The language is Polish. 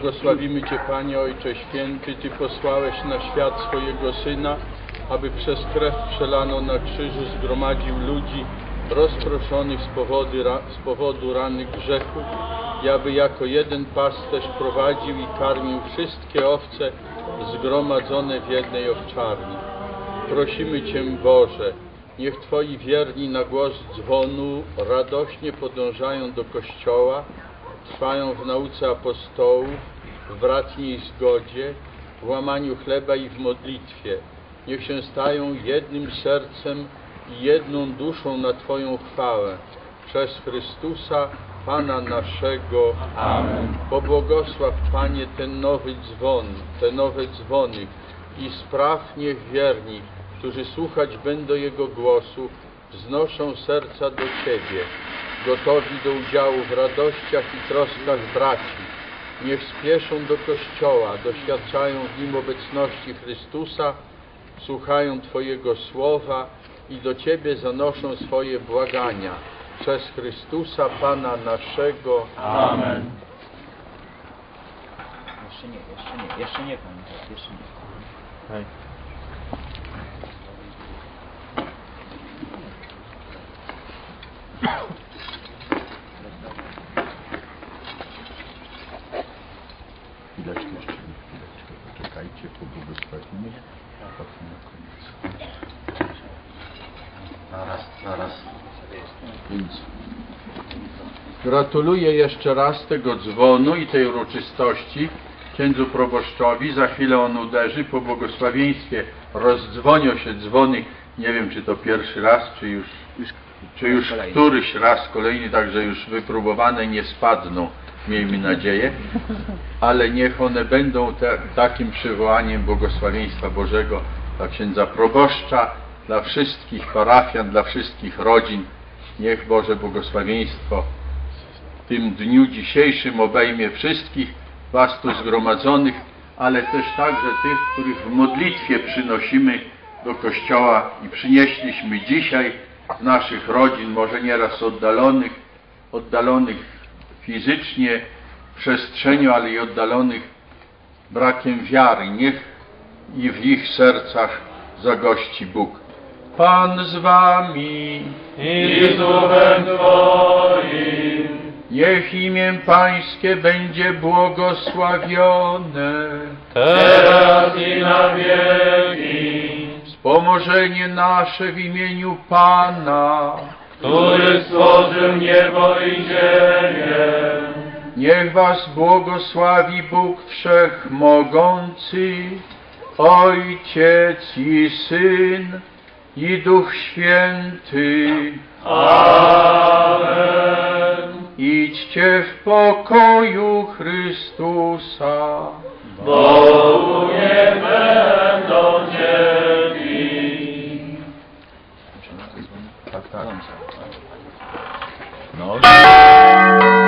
Błogosławimy Cię, Panie Ojcze Święty, Ty posłałeś na świat swojego Syna, aby przez krew przelaną na krzyżu zgromadził ludzi rozproszonych z powodu, z powodu rany grzechu i aby jako jeden pasterz prowadził i karmił wszystkie owce zgromadzone w jednej owczarni. Prosimy Cię, Boże, niech Twoi wierni na głos dzwonu radośnie podążają do Kościoła, trwają w nauce apostołów, w bratniej zgodzie, w łamaniu chleba i w modlitwie. Niech się stają jednym sercem i jedną duszą na Twoją chwałę. Przez Chrystusa, Pana naszego. Amen. Pobłogosław, Panie, ten nowy dzwon, te nowe dzwony i spraw niech wierni, którzy słuchać będą Jego głosu, wznoszą serca do Ciebie, gotowi do udziału w radościach i troskach braci. Niech spieszą do Kościoła, doświadczają w nim obecności Chrystusa, słuchają Twojego słowa i do Ciebie zanoszą swoje błagania. Przez Chrystusa, Pana naszego. Amen. Jeszcze nie, jeszcze nie, jeszcze nie pan, jeszcze nie. Hej. Chwileczkę a potem na koniec. Zaraz, zaraz. Więc gratuluję jeszcze raz tego dzwonu i tej uroczystości księdzu proboszczowi. Za chwilę on uderzy po błogosławieństwie. Rozdzwonią się dzwony. Nie wiem, czy to pierwszy raz, czy już, czy już któryś raz kolejny, także już wypróbowane nie spadną, miejmy nadzieję. Ale niech one będą te, takim przywołaniem błogosławieństwa Bożego dla księdza proboszcza, dla wszystkich parafian, dla wszystkich rodzin. Niech Boże błogosławieństwo w tym dniu dzisiejszym obejmie wszystkich Was tu zgromadzonych, ale też także tych, których w modlitwie przynosimy do Kościoła i przynieśliśmy dzisiaj z naszych rodzin, może nieraz oddalonych, oddalonych fizycznie w przestrzeniu, ale i oddalonych brakiem wiary. Niech i w ich sercach zagości Bóg. Pan z Wami. I z duchem Twoim, Niech imię Pańskie będzie błogosławione. teraz i na wieki, Wspomożenie nasze w imieniu Pana. Który stworzył niebo i ziemię. Niech Was błogosławi Bóg Wszechmogący, Ojciec i Syn i Duch Święty. Amen. Idźcie w pokoju Chrystusa. Boże так, так. Ноль.